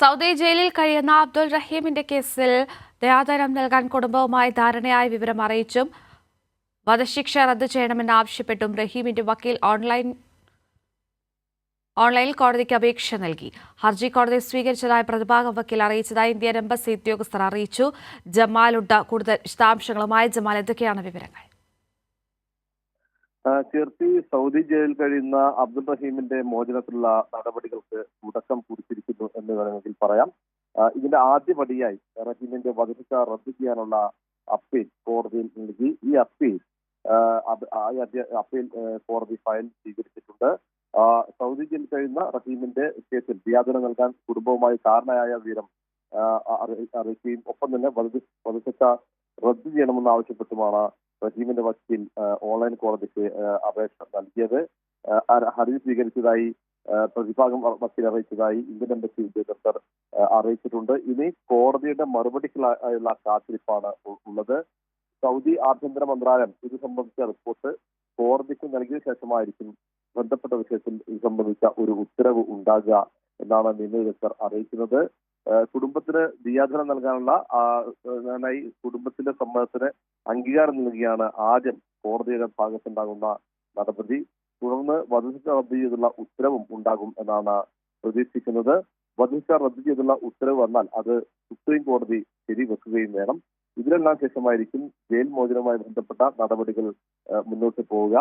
Saudi ജയിലിൽ കഴിയുന്ന അബ്ദുൾ റഹീമിന്റെ കേസിൽ ദയാധനം നൽകാൻ കുടുംബവുമായി ധാരണയായ വിവരം അറിയിച്ചും വധശിക്ഷ റദ്ദു ചെയ്യണമെന്ന് ആവശ്യപ്പെട്ടും റഹീമിന്റെ വക്കീൽ ഓൺലൈൻ ഓൺലൈനിൽ കോടതിക്ക് അപേക്ഷ നൽകി. ഹർജി കോടതി സ്വീകരിച്ചതായി പ്രതിഭാഗം വക്കീൽ അറിയിച്ചതായി ഇന്ത്യൻ എംബസി ഉദ്യോഗസ്ഥർ അറിയിച്ചു. ജമാലുണ്ട് കൂടുതൽ വിശദാംശങ്ങളുമായി ജമാൽ എന്തൊക്കെയാണ് വിവരങ്ങൾ? കീർത്തി സൗദി ജയിലിൽ കഴിയുന്ന അബ്ദുൾ റഹീമിന്റെ മോചനത്തിലുള്ള നടപടികൾക്ക് തുടക്കം കുറിച്ചിരിക്കുന്നു എന്ന് വേണമെങ്കിൽ പറയാം. ഇതിന്റെ ആദ്യപടിയായി റഹീമിന്റെ വധശിക്ഷ റദ്ദു ചെയ്യാനുള്ള അപ്പീൽ കോടതിയിൽ നൽകി. ഈ അപ്പീൽ അപ്പീൽ കോടതി ഫയൽ സ്വീകരിച്ചിട്ടുണ്ട്. സൗദി ജയിലിൽ കഴിയുന്ന റഹീമിന്റെ കേസിൽ വ്യാജനം നൽകാൻ കുടുംബവുമായി കാരണയായ വീരം അറിയിക്കുകയും ഒപ്പം തന്നെ വധ- വധശിക്ഷ റദ്ദു ചെയ്യണമെന്ന് ആവശ്യപ്പെട്ടുമാണ് റഹീമിന്റെ വക്കീൽ ഓൺലൈൻ കോടതിക്ക് അപേക്ഷ നൽകിയത്. ഹർജി സ്വീകരിച്ചതായി പ്രതിഭാഗം വക്കീൽ അറിയിച്ചതായി ഇന്ത്യൻ എംബസി ഉദ്യോഗസ്ഥർ അറിയിച്ചിട്ടുണ്ട്. ഇനി കോടതിയുടെ മറുപടിക്കുള്ള കാത്തിരിപ്പാണ് ഉള്ളത്. സൗദി ആഭ്യന്തര മന്ത്രാലയം ഇത് സംബന്ധിച്ച റിപ്പോർട്ട് കോടതിക്ക് നൽകിയ ശേഷമായിരിക്കും ബന്ധപ്പെട്ട വിഷയത്തിൽ ഇത് സംബന്ധിച്ച ഒരു ഉത്തരവ് ഉണ്ടാകുക എന്നാണ് നിയമ വിദഗ്ധർ അറിയിക്കുന്നത്. കുടുംബത്തിന് ദിയാധനം നൽകാനുള്ള അതിനായി കുടുംബത്തിന്റെ സമ്മതത്തിന് അംഗീകാരം നൽകിയാണ് ആദ്യം കോടതിയുടെ ഭാഗത്തുണ്ടാകുന്ന നടപടി. തുടർന്ന് വധശിക്ഷ റദ്ദു ചെയ്തുള്ള ഉത്തരവും ഉണ്ടാകും എന്നാണ് പ്രതീക്ഷിക്കുന്നത്. വധശിക്ഷ റദ്ദു ചെയ്തുള്ള ഉത്തരവ് വന്നാൽ അത് സുപ്രീം കോടതി ശരിവെക്കുകയും വേണം. ഇതിനെല്ലാം ശേഷമായിരിക്കും ജയിൽ മോചനവുമായി ബന്ധപ്പെട്ട നടപടികൾ മുന്നോട്ട് പോവുക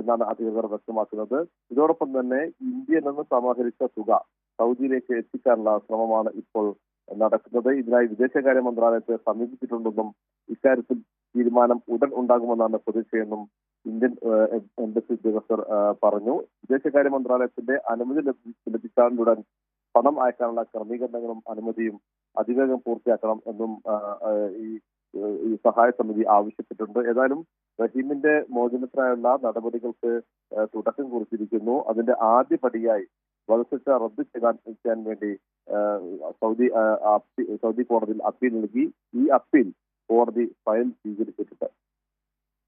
എന്നാണ് അധികൃതർ വ്യക്തമാക്കുന്നത്. ഇതോടൊപ്പം തന്നെ ഇന്ത്യയിൽ നിന്ന് സമാഹരിച്ച തുക സൗദിയിലേക്ക് എത്തിക്കാനുള്ള ശ്രമമാണ് ഇപ്പോൾ നടക്കുന്നത്. ഇതിനായി വിദേശകാര്യ മന്ത്രാലയത്തെ സമീപിച്ചിട്ടുണ്ടെന്നും ഇക്കാര്യത്തിൽ തീരുമാനം ഉടൻ ഉണ്ടാകുമെന്നാണ് പ്രതീക്ഷയെന്നും ഇന്ത്യൻ എംബസി ഉദ്യോഗസ്ഥർ പറഞ്ഞു. വിദേശകാര്യ മന്ത്രാലയത്തിന്റെ അനുമതി ലഭി- ലഭിച്ചാലുടൻ പണം അയക്കാനുള്ള ക്രമീകരണങ്ങളും അനുമതിയും അതിവേഗം പൂർത്തിയാക്കണം എന്നും ഈ സഹായ സമിതി ആവശ്യപ്പെട്ടിട്ടുണ്ട്. ഏതായാലും റഹീമിന്റെ മോചനത്തിനായുള്ള നടപടികൾക്ക് തുടക്കം കുറിച്ചിരിക്കുന്നു. അതിന്റെ ആദ്യ പടിയായി വധശിക്ഷ റദ്ദു ചെയ്യാൻ വേണ്ടി സൗദി സൗദി കോടതിയിൽ അപ്പീൽ നൽകി. ഈ അപ്പീൽ കോടതി ഫയൽ സ്വീകരിച്ചിട്ടുണ്ട്.